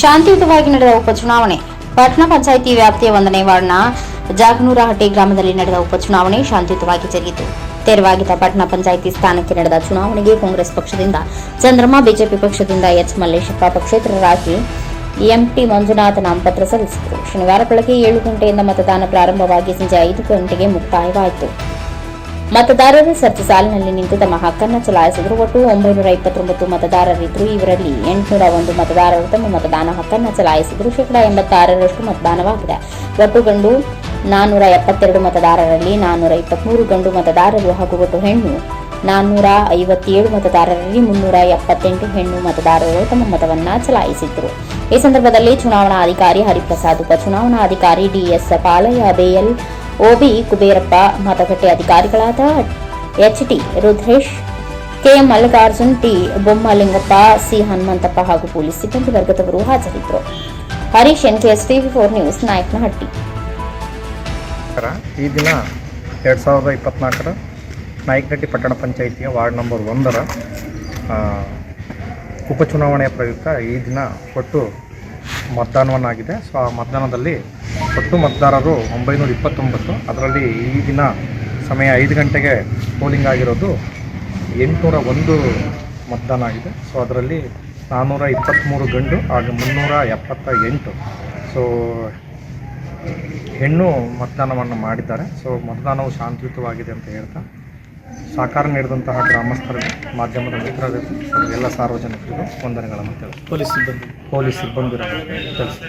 ಶಾಂತಿಯುತವಾಗಿ ನಡೆದ ಉಪಚುನಾವಣೆ. ಪಟ್ಟಣ ಪಂಚಾಯಿತಿ ವ್ಯಾಪ್ತಿಯ ಒಂದನೇ ವಾರ್ಡ್ನ ಜಾಗನೂರಹಟ್ಟಿ ಗ್ರಾಮದಲ್ಲಿ ನಡೆದ ಉಪಚುನಾವಣೆ ಶಾಂತಿಯುತವಾಗಿ ಜರುಗಿತು. ತೆರವಾಗಿದ್ದ ಪಟ್ಟಣ ಪಂಚಾಯಿತಿ ಸ್ಥಾನಕ್ಕೆ ನಡೆದ ಚುನಾವಣೆಗೆ ಕಾಂಗ್ರೆಸ್ ಪಕ್ಷದಿಂದ ಚಂದ್ರಮ್ಮ, ಬಿಜೆಪಿ ಪಕ್ಷದಿಂದ ಎಚ್ ಮಲ್ಲೇಶಪ್ಪ ಪಕ್ಷೇತರರಾಗಿ ಎಂಟಿ ಮಂಜುನಾಥ ನಾಮಪತ್ರ ಸಲ್ಲಿಸಿದರು. ಶನಿವಾರ ಬೆಳಗ್ಗೆ ಏಳು ಗಂಟೆಯಿಂದ ಮತದಾನ ಪ್ರಾರಂಭವಾಗಿ ಸಂಜೆ ಐದು ಗಂಟೆಗೆ ಮುಕ್ತಾಯವಾಯಿತು. ಮತದಾರರು ಸರ್ಚ್ ಸಾಲಿನಲ್ಲಿ ನಿಂತು ತಮ್ಮ ಹಕ್ಕನ್ನು ಚಲಾಯಿಸಿದರು. ಒಟ್ಟು ಒಂಬೈನೂರ ಇಪ್ಪತ್ತೊಂಬತ್ತು ಮತದಾರರಿದ್ದರು ಇವರಲ್ಲಿ ಎಂಟುನೂರ ಒಂದು ಮತದಾರರು ತಮ್ಮ ಮತದಾನ ಹಕ್ಕನ್ನು ಚಲಾಯಿಸಿದರು. ಶೇಕಡಾ ಎಂಬತ್ತಾರರಷ್ಟು ಮತದಾನವಾಗಿದೆ. ಒಟ್ಟು ಗಂಡು ನಾನ್ನೂರ ಎಪ್ಪತ್ತೆರಡು ಮತದಾರರಲ್ಲಿ ನಾನ್ನೂರ ಇಪ್ಪತ್ಮೂರು ಗಂಡು ಮತದಾರರು ಹಾಗೂ ಒಟ್ಟು ಹೆಣ್ಣು ನಾನ್ನೂರ ಐವತ್ತೇಳು ಮತದಾರರಲ್ಲಿ ಮುನ್ನೂರ ಎಪ್ಪತ್ತೆಂಟು ಹೆಣ್ಣು ಮತದಾರರು ತಮ್ಮ ಮತವನ್ನು ಚಲಾಯಿಸಿದ್ದರು ಈ ಸಂದರ್ಭದಲ್ಲಿ ಚುನಾವಣಾಧಿಕಾರಿ ಹರಿಪ್ರಸಾದ್, ಉಪಚುನಾವಣಾಧಿಕಾರಿ ಡಿಎಸ್ ಪಾಲಯ್ಯ ಬೇಯಲ್ ಓಬಿ ಕುಬೇರಪ್ಪ ಮತಗಟ್ಟೆ ಅಧಿಕಾರಿಗಳಾದ H T Rudresh K Mallikarjun, T Bommalingappa, C Hanumanthappa ಹಾಗೂ ಪೊಲೀಸ್ ಸಿಬ್ಬಂದಿ ವರ್ಗದವರು ಹಾಜರಿದ್ದರು. Harish N KS TV four news, Nayakanahatti. ಈ ದಿನ ಎರಡು ಸಾವಿರದ ಇಪ್ಪತ್ನಾಲ್ಕರ ನಾಯಕನಹಟ್ಟಿ ಪಟ್ಟಣ ಪಂಚಾಯಿತಿಯ ವಾರ್ಡ್ ನಂಬರ್ ಒಂದರ ಉಪಚುನಾವಣೆಯ ಪ್ರಯುಕ್ತ ಈ ದಿನ ಒಟ್ಟು ಮತದಾನವನ್ನಾಗಿದೆ. ಸೊ, ಆ ಮತದಾನದಲ್ಲಿ ಒಟ್ಟು ಮತದಾರರು ಒಂಬೈನೂರ ಇಪ್ಪತ್ತೊಂಬತ್ತು ಅದರಲ್ಲಿ ಈ ದಿನ ಸಮಯ ಐದು ಗಂಟೆಗೆ ಪೋಲಿಂಗ್ ಆಗಿರೋದು ಎಂಟುನೂರ ಒಂದು ಮತದಾನ ಆಗಿದೆ. ಸೊ ಅದರಲ್ಲಿ ನಾನ್ನೂರ ಇಪ್ಪತ್ತ್ಮೂರು ಗಂಡು ಹಾಗೂ ಮುನ್ನೂರ ಎಪ್ಪತ್ತ ಎಂಟು ಸೊ ಹೆಣ್ಣು ಮತದಾನವನ್ನು ಮಾಡಿದ್ದಾರೆ. ಸೊ ಮತದಾನವು ಶಾಂತಿಯುತವಾಗಿದೆ ಅಂತ ಹೇಳ್ತಾ ಸಹಕಾರ ನೀಡಿದಂತಹ ಗ್ರಾಮಸ್ಥರಿಗೆ ಮಾಧ್ಯಮದ ಮಿತ್ರರಿಗೂ ಎಲ್ಲ ಸಾರ್ವಜನಿಕರಿಗೂ ವಂದನೆಗಳನ್ನು ತಿಳಿಸಿ ಪೊಲೀಸ್ ಸಿಬ್ಬಂದಿ. ಪೊಲೀಸ್ ಸಿಬ್ಬಂದಿರ ತಿಳಿಸಿ